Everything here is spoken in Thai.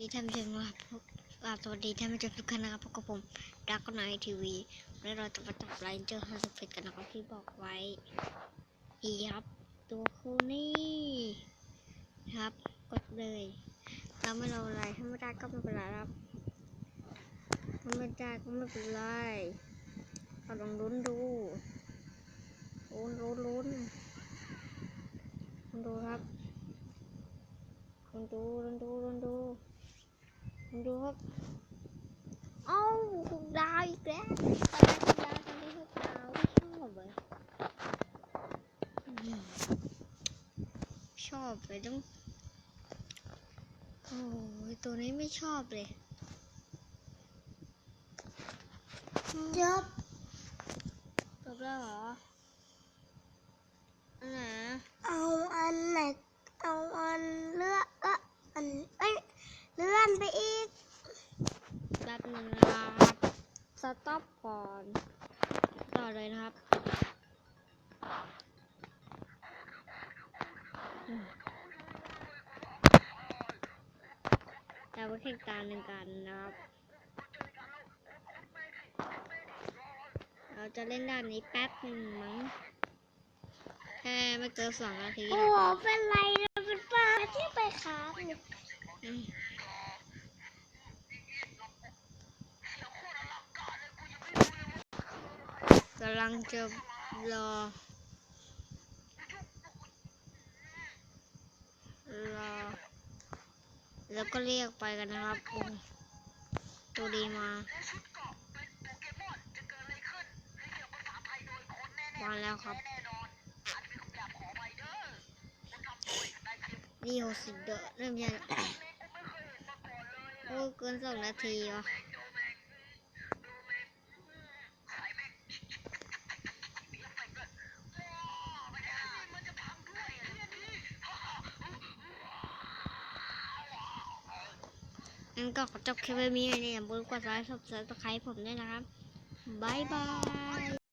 ดีท่านผู้ชมครับพบกับสวัสดีท่านผู้ชมทุกท่านนะครับพบกับผมดักก็นายทีวีและเราจะมาจับไลน์เจอร์ฮันสเฟตกันนะครับที่บอกไว้อีครับ ตัวคู่นี่ครับ กดเลยเราไม่เราอะไรถ้าไม่ได้ก็ไม่เป็นไรครับถ้าไม่ได้ก็ไม่เป็นไรเราลองลุ้นดูลุ้นลุ้นลุ้นดูครับดูลุ้นดูลุ้นดูลุ้นดู ครับเอ้าหกดาวอีกแล้วตอนแรกหกดาวตอนนี้หกดาวไม่ชอบเลยอืมชอบเลยต้องโอ้ยตัวนี้ไม่ชอบเลยอืมจบจบแล้วเหรออันไหนอะเอาอันไหนเอาอันเลือกเอออันเอ้ยเลื่อนไปอีก แป๊บนึงนะครับส ต็อปก่อนต่อเลยนะครับอืมเราไปแข่งตาหนึ่งกันนะครับ เราจะเล่นด้านนี้แป๊บหนึ่งมั้ง แค่ไม่เกินสองนาที โอ้นะโหครับเป็นไรนะเป็นปลาที่ไปค้างเนี่ย อืมกำลังจะรอ รอ แล้วก็เรียกไปกันนะครับโอ้ตัวดีมา มาแล้วครับนี่หกสิบเดอะเริ่มยังโอ้เกินสองนาทีวะ งั้นก็ขอจบคลิปไว้มีไว้เนี่ยอย่าลืมกดไลค์กดซับสไครต์ผมด้วยนะครับบายบาย